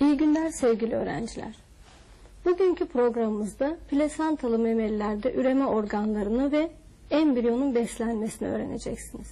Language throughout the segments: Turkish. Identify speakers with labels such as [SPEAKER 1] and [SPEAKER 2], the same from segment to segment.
[SPEAKER 1] İyi günler sevgili öğrenciler. Bugünkü programımızda plasantalı memelilerde üreme organlarını ve embriyonun beslenmesini öğreneceksiniz.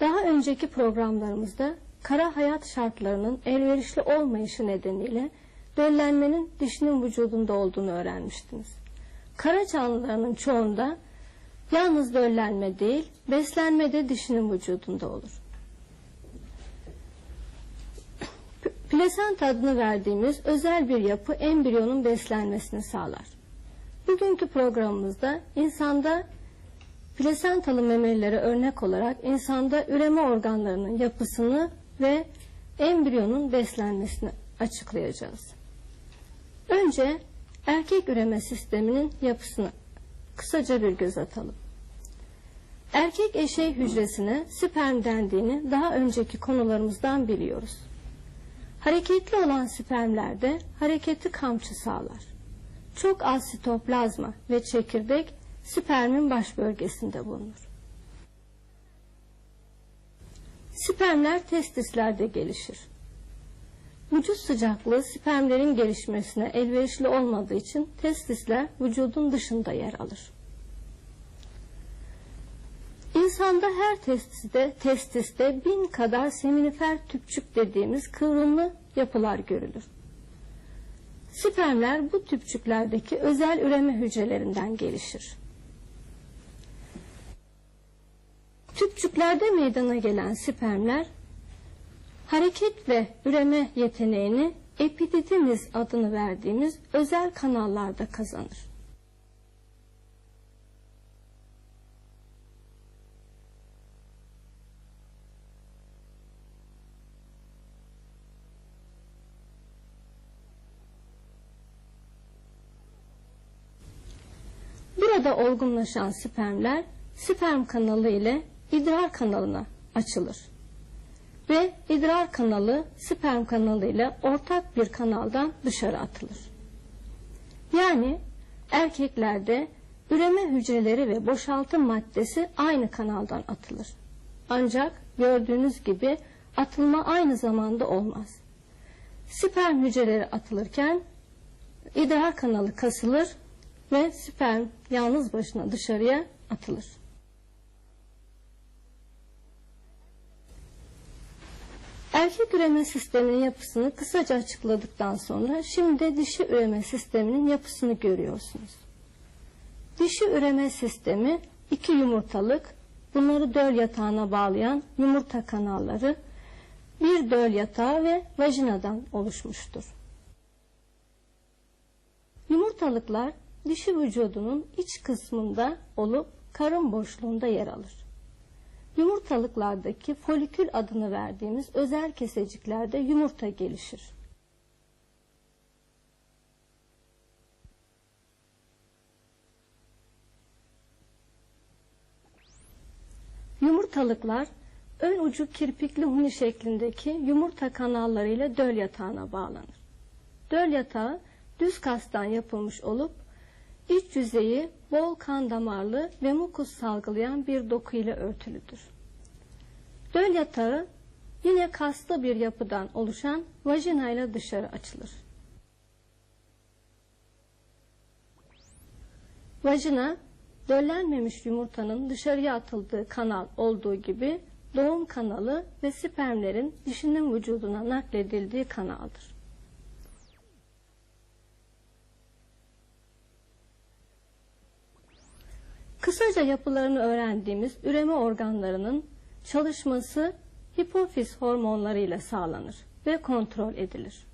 [SPEAKER 1] Daha önceki programlarımızda kara hayat şartlarının elverişli olmayışı nedeniyle döllenmenin dişinin vücudunda olduğunu öğrenmiştiniz. Kara canlılarının çoğunda yalnız döllenme değil, beslenme de dişinin vücudunda olur. Plasenta adını verdiğimiz özel bir yapı embriyonun beslenmesini sağlar. Bugünkü programımızda insanda plasentalı memelilere örnek olarak insanda üreme organlarının yapısını ve embriyonun beslenmesini açıklayacağız. Önce erkek üreme sisteminin yapısını kısaca bir göz atalım. Erkek eşey hücresine sperm dendiğini daha önceki konularımızdan biliyoruz. Hareketli olan spermlerde hareketi kamçı sağlar. Çok az sitoplazma ve çekirdek spermin baş bölgesinde bulunur. Spermler testislerde gelişir. Vücut sıcaklığı spermlerin gelişmesine elverişli olmadığı için testisler vücudun dışında yer alır. İnsanda her testiste, testiste bin kadar seminifer tüpçük dediğimiz kıvrımlı yapılar görülür. Spermler bu tüpçüklerdeki özel üreme hücrelerinden gelişir. Tüpçüklerde meydana gelen spermler hareket ve üreme yeteneğini epididimiz adını verdiğimiz özel kanallarda kazanır. Burada olgunlaşan spermler sperm kanalı ile idrar kanalına açılır. Ve idrar kanalı sperm kanalı ile ortak bir kanaldan dışarı atılır. Yani erkeklerde üreme hücreleri ve boşaltım maddesi aynı kanaldan atılır. Ancak gördüğünüz gibi atılma aynı zamanda olmaz. Sperm hücreleri atılırken idrar kanalı kasılır ve sperm yalnız başına dışarıya atılır. Erkek üreme sisteminin yapısını kısaca açıkladıktan sonra şimdi dişi üreme sisteminin yapısını görüyorsunuz. Dişi üreme sistemi iki yumurtalık, bunları döl yatağına bağlayan yumurta kanalları, bir döl yatağı ve vajinadan oluşmuştur. Yumurtalıklar dişi vücudunun iç kısmında olup karın boşluğunda yer alır. Yumurtalıklardaki folikül adını verdiğimiz özel keseciklerde yumurta gelişir. Yumurtalıklar ön ucu kirpikli huni şeklindeki yumurta kanalları ile döl yatağına bağlanır. Döl yatağı düz kastan yapılmış olup İç yüzeyi bol kan damarlı ve mukus salgılayan bir doku ile örtülüdür. Döl yatağı yine kaslı bir yapıdan oluşan vajina ile dışarı açılır. Vajina, döllenmemiş yumurtanın dışarıya atıldığı kanal olduğu gibi doğum kanalı ve spermlerin dişinin vücuduna nakledildiği kanaldır. Kısaca yapılarını öğrendiğimiz üreme organlarının çalışması hipofiz hormonlarıyla sağlanır ve kontrol edilir.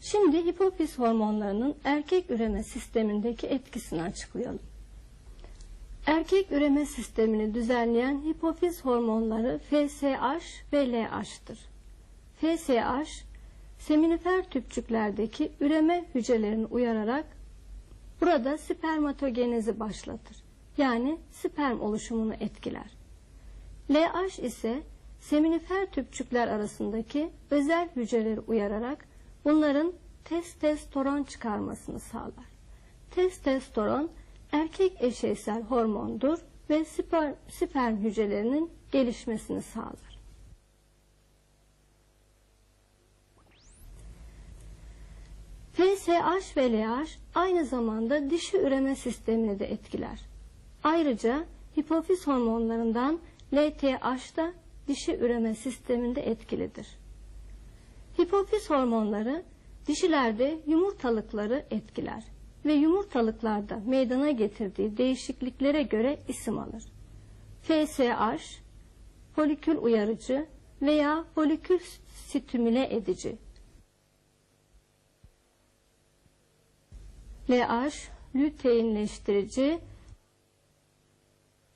[SPEAKER 1] Şimdi hipofiz hormonlarının erkek üreme sistemindeki etkisini açıklayalım. Erkek üreme sistemini düzenleyen hipofiz hormonları FSH ve LH'tır. FSH seminifer tüpçüklerdeki üreme hücrelerini uyararak burada spermatogenezi başlatır. Yani sperm oluşumunu etkiler. LH ise seminifer tüpçükler arasındaki özel hücreleri uyararak bunların testosteron çıkarmasını sağlar. Testosteron erkek eşeysel hormondur ve sperm, sperm hücrelerinin gelişmesini sağlar. FSH ve LH aynı zamanda dişi üreme sistemini de etkiler. Ayrıca hipofiz hormonlarından LTH da dişi üreme sisteminde etkilidir. Hipofiz hormonları dişilerde yumurtalıkları etkiler ve yumurtalıklarda meydana getirdiği değişikliklere göre isim alır. FSH, folikül uyarıcı veya folikül stimüle edici. LH, lüteinleştirici,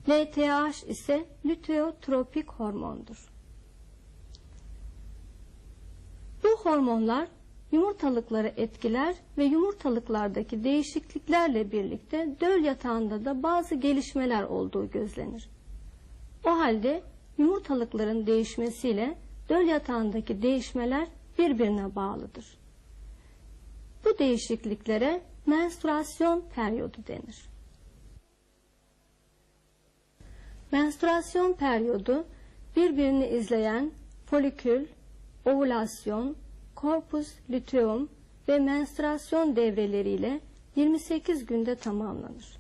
[SPEAKER 1] LTH ise lüteotropik hormondur. Bu hormonlar yumurtalıkları etkiler ve yumurtalıklardaki değişikliklerle birlikte döl yatağında da bazı gelişmeler olduğu gözlenir. O halde yumurtalıkların değişmesiyle döl yatağındaki değişmeler birbirine bağlıdır. Bu değişikliklere menstruasyon periyodu denir. Menstruasyon periyodu birbirini izleyen folikül, ovülasyon, korpus luteum ve menstruasyon devreleriyle 28 günde tamamlanır.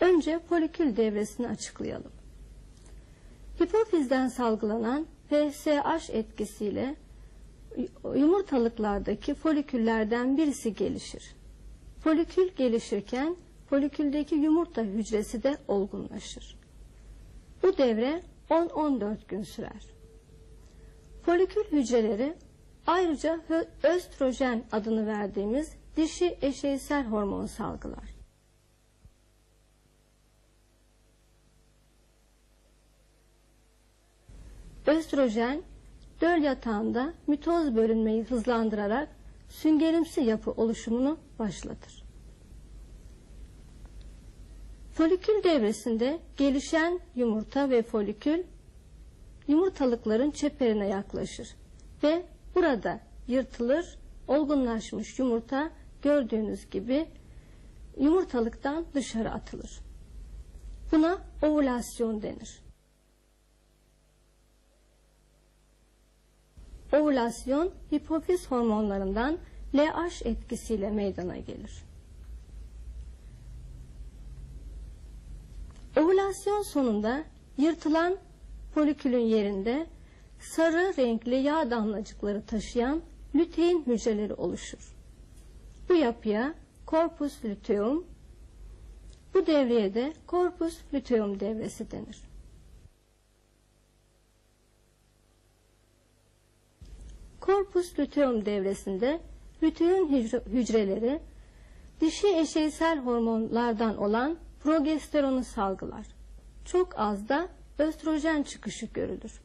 [SPEAKER 1] Önce folikül devresini açıklayalım. Hipofizden salgılanan FSH etkisiyle yumurtalıklardaki foliküllerden birisi gelişir. Folikül gelişirken foliküldeki yumurta hücresi de olgunlaşır. Bu devre 10-14 gün sürer. Folikül hücreleri ayrıca östrojen adını verdiğimiz dişi eşeysel hormon salgılar. Östrojen döl yatağında mitoz bölünmeyi hızlandırarak süngerimsi yapı oluşumunu başlatır. Folikül devresinde gelişen yumurta ve folikül yumurtalıkların çeperine yaklaşır ve burada yırtılır, olgunlaşmış yumurta gördüğünüz gibi yumurtalıktan dışarı atılır. Buna ovülasyon denir. Ovülasyon hipofiz hormonlarından LH etkisiyle meydana gelir. Ovülasyon sonunda yırtılan folikülün yerinde sarı renkli yağ damlacıkları taşıyan lütein hücreleri oluşur. Bu yapıya korpus luteum, bu devreye de korpus luteum devresi denir. Korpus luteum devresinde lutein hücreleri dişi eşeysel hormonlardan olan progesteronu salgılar. Çok az da östrojen çıkışı görülür.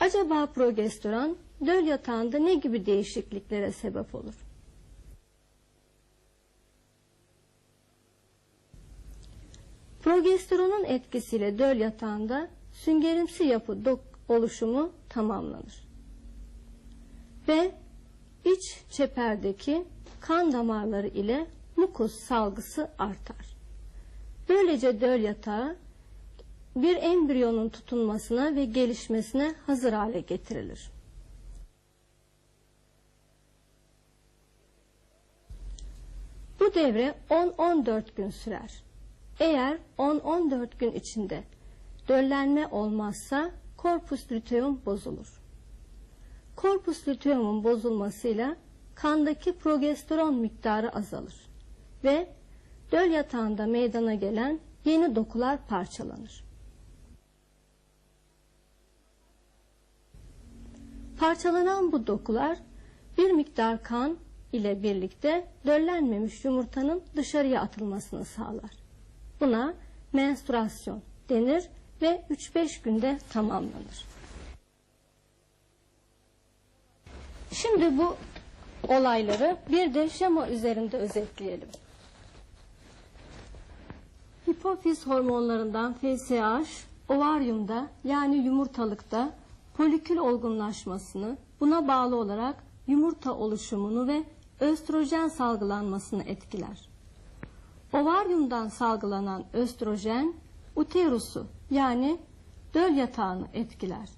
[SPEAKER 1] Acaba progesteron döl yatağında ne gibi değişikliklere sebep olur? Progesteronun etkisiyle döl yatağında süngerimsi yapı oluşumu tamamlanır. Ve iç çeperdeki kan damarları ile mukus salgısı artar. Böylece döl yatağı bir embriyonun tutunmasına ve gelişmesine hazır hale getirilir. Bu devre 10-14 gün sürer. Eğer 10-14 gün içinde döllenme olmazsa korpus luteum bozulur. Korpus luteumun bozulmasıyla kandaki progesteron miktarı azalır ve döl yatağında meydana gelen yeni dokular parçalanır. Parçalanan bu dokular bir miktar kan ile birlikte döllenmemiş yumurtanın dışarıya atılmasını sağlar. Buna menstruasyon denir ve 3-5 günde tamamlanır. Şimdi bu olayları bir de şema üzerinde özetleyelim. Hipofiz hormonlarından FSH, ovaryumda yani yumurtalıkta folikül olgunlaşmasını, buna bağlı olarak yumurta oluşumunu ve östrojen salgılanmasını etkiler. Ovaryumdan salgılanan östrojen uterusu yani döl yatağını etkiler.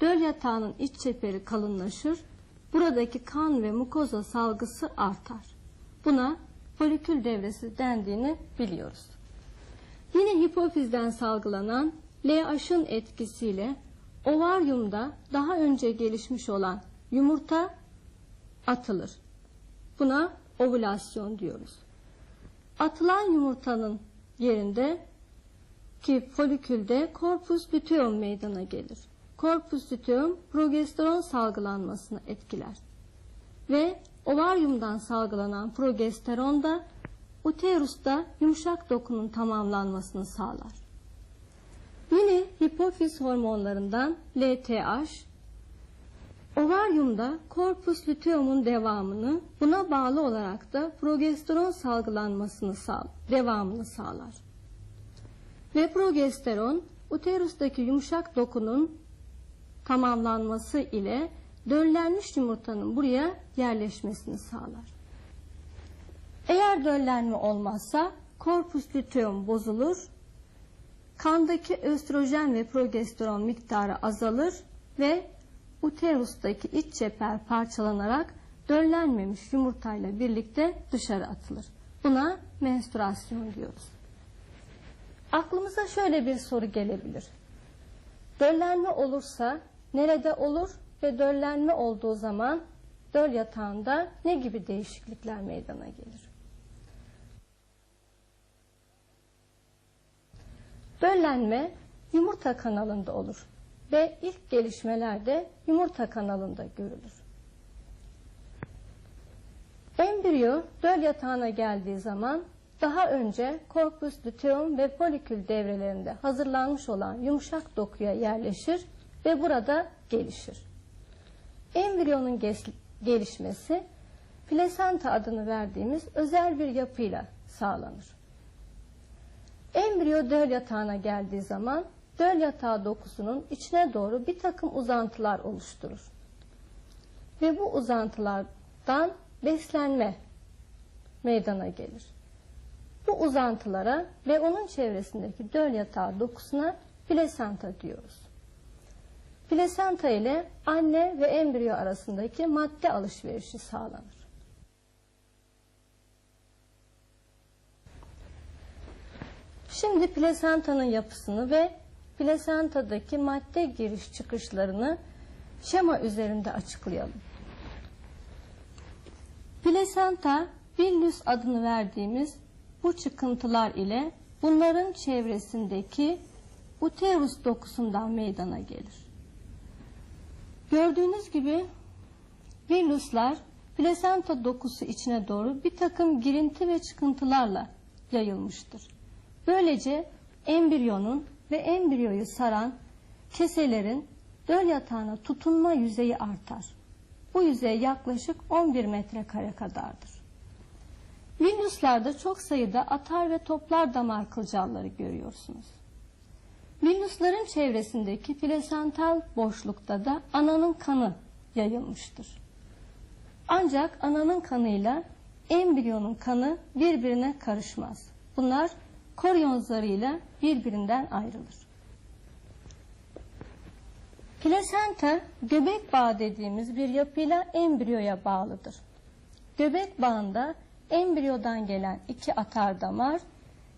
[SPEAKER 1] Döl yatağının iç çeperi kalınlaşır, buradaki kan ve mukoza salgısı artar. Buna folikül devresi dendiğini biliyoruz. Yine hipofizden salgılanan LH'ın etkisiyle ovaryumda daha önce gelişmiş olan yumurta atılır. Buna ovülasyon diyoruz. Atılan yumurtanın yerinde ki folikülde korpus luteum meydana gelir. Korpus luteum progesteron salgılanmasını etkiler. Ve ovaryumdan salgılanan progesteron da uterusta yumuşak dokunun tamamlanmasını sağlar. Yine hipofiz hormonlarından LTH, ovaryumda korpus luteumun devamını, buna bağlı olarak da progesteron salgılanmasını sağ, devamını sağlar. Ve progesteron, uterustaki yumuşak dokunun tamamlanması ile döllenmiş yumurtanın buraya yerleşmesini sağlar. Eğer döllenme olmazsa korpus luteum bozulur, kandaki östrojen ve progesteron miktarı azalır ve uterustaki iç çeper parçalanarak döllenmemiş yumurtayla birlikte dışarı atılır. Buna menstruasyon diyoruz. Aklımıza şöyle bir soru gelebilir. Döllenme olursa nerede olur ve döllenme olduğu zaman döl yatağında ne gibi değişiklikler meydana gelir? Döllenme yumurta kanalında olur ve ilk gelişmelerde yumurta kanalında görülür. Embriyo döl yatağına geldiği zaman daha önce korpus luteum ve folikül devrelerinde hazırlanmış olan yumuşak dokuya yerleşir ve burada gelişir. Embriyonun gelişmesi plasenta adını verdiğimiz özel bir yapıyla sağlanır. Embriyo döl yatağına geldiği zaman döl yatağı dokusunun içine doğru bir takım uzantılar oluşturur. Ve bu uzantılardan beslenme meydana gelir. Bu uzantılara ve onun çevresindeki döl yatağı dokusuna plasenta diyoruz. Plasenta ile anne ve embriyo arasındaki madde alışverişi sağlanır. Şimdi plasentanın yapısını ve plasentadaki madde giriş çıkışlarını şema üzerinde açıklayalım. Plasenta villus adını verdiğimiz bu çıkıntılar ile bunların çevresindeki uterus dokusundan meydana gelir. Gördüğünüz gibi villuslar plasenta dokusu içine doğru bir takım girinti ve çıkıntılarla yayılmıştır. Böylece embriyonun ve embriyoyu saran keselerin döl yatağına tutunma yüzeyi artar. Bu yüzey yaklaşık 11 metrekare kadardır. Villuslarda çok sayıda atar ve toplar damar kılcalları görüyorsunuz. Villusların çevresindeki plasental boşlukta da ananın kanı yayılmıştır. Ancak ananın kanıyla embriyonun kanı birbirine karışmaz. Bunlar koryon zarıyla birbirinden ayrılır. Plasenta göbek bağı dediğimiz bir yapıyla embriyoya bağlıdır. Göbek bağında embriyodan gelen iki atar damar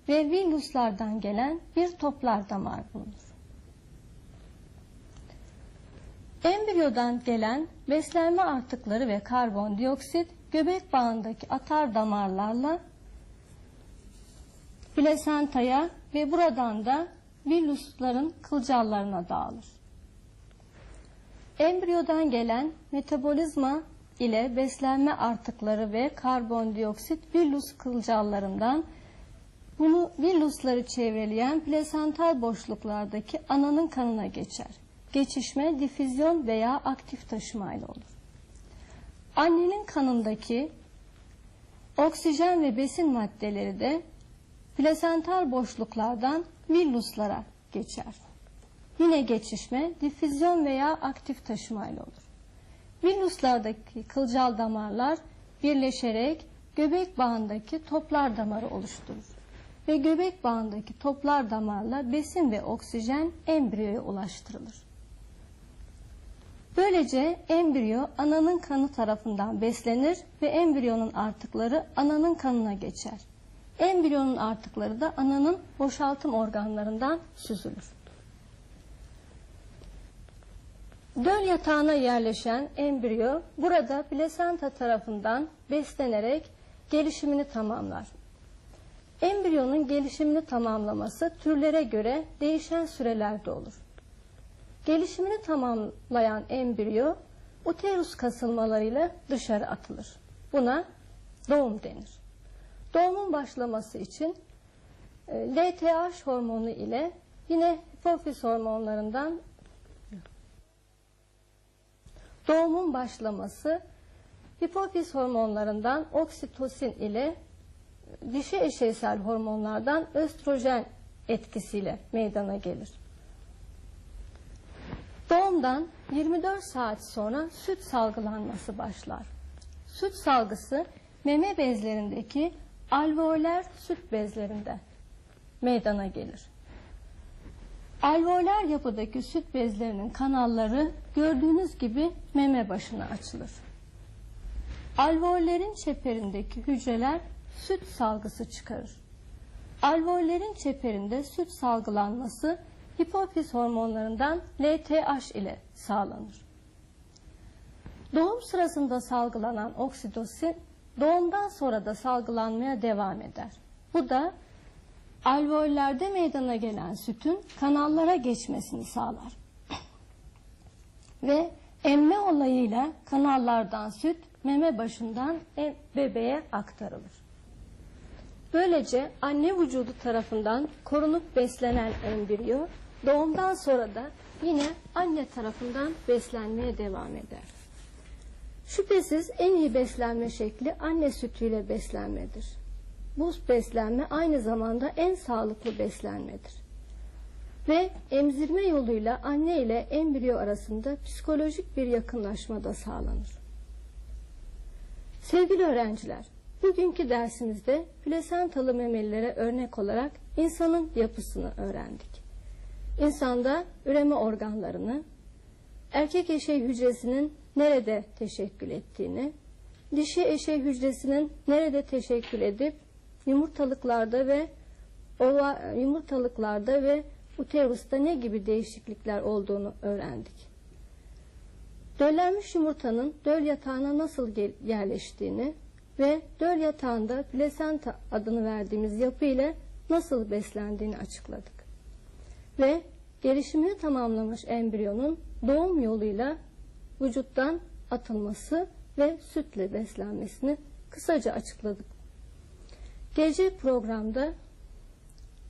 [SPEAKER 1] ve villuslardan gelen bir toplar damar bulunur. Embriyodan gelen beslenme artıkları ve karbondioksit göbek bağındaki atar damarlarla plasentaya ve buradan da villusların kılcallarına dağılır. Embriyodan gelen metabolizma ile beslenme artıkları ve karbondioksit villus kılcallarından bunu villusları çevreleyen plasental boşluklardaki ananın kanına geçer. Geçişme difüzyon veya aktif taşımayla olur. Annenin kanındaki oksijen ve besin maddeleri de plasental boşluklardan villuslara geçer. Yine geçişme difüzyon veya aktif taşımayla olur. Villuslardaki kılcal damarlar birleşerek göbek bağındaki toplar damarı oluşturur. Ve göbek bağındaki toplar damarla besin ve oksijen embriyoya ulaştırılır. Böylece embriyo ananın kanı tarafından beslenir ve embriyonun artıkları ananın kanına geçer. Embriyonun artıkları da ananın boşaltım organlarından süzülür. Döl yatağına yerleşen embriyo burada plasenta tarafından beslenerek gelişimini tamamlar. Embriyonun gelişimini tamamlaması türlere göre değişen sürelerde olur. Gelişimini tamamlayan embriyo uterus kasılmalarıyla dışarı atılır. Buna doğum denir. Doğumun başlaması için e, LTH hormonu ile yine hipofiz hormonlarından doğumun başlaması hipofiz hormonlarından oksitosin ile dişi eşeysel hormonlardan östrojen etkisiyle meydana gelir. Doğumdan 24 saat sonra süt salgılanması başlar. Süt salgısı meme bezlerindeki alveoler süt bezlerinde meydana gelir. Alveoler yapıdaki süt bezlerinin kanalları gördüğünüz gibi meme başına açılır. Alveollerin çeperindeki hücreler süt salgısı çıkarır. Alveollerin çeperinde süt salgılanması hipofiz hormonlarından LTH ile sağlanır. Doğum sırasında salgılanan oksitosin doğumdan sonra da salgılanmaya devam eder. Bu da alveollerde meydana gelen sütün kanallara geçmesini sağlar. Ve emme olayıyla kanallardan süt meme başından bebeğe aktarılır. Böylece anne vücudu tarafından korunup beslenen embriyo doğumdan sonra da yine anne tarafından beslenmeye devam eder. Şüphesiz en iyi beslenme şekli anne sütüyle beslenmedir. Bu beslenme aynı zamanda en sağlıklı beslenmedir. Ve emzirme yoluyla anne ile embriyo arasında psikolojik bir yakınlaşma da sağlanır. Sevgili öğrenciler, bugünkü dersimizde plasentalı memelilere örnek olarak insanın yapısını öğrendik. İnsanda üreme organlarını, erkek eşey hücresinin nerede teşekkül ettiğini, dişi eşey hücresinin nerede teşekkül edip yumurtalıklarda ve ova, yumurtalıklarda ve uterusta ne gibi değişiklikler olduğunu öğrendik. Döllenmiş yumurtanın döl yatağına nasıl yerleştiğini ve döl yatağında plasenta adını verdiğimiz yapı ile nasıl beslendiğini açıkladık. Ve gelişimini tamamlamış embriyonun doğum yoluyla vücuttan atılması ve sütle beslenmesini kısaca açıkladık. Gelecek programda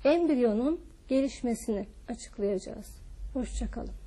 [SPEAKER 1] embriyonun gelişmesini açıklayacağız. Hoşçakalın.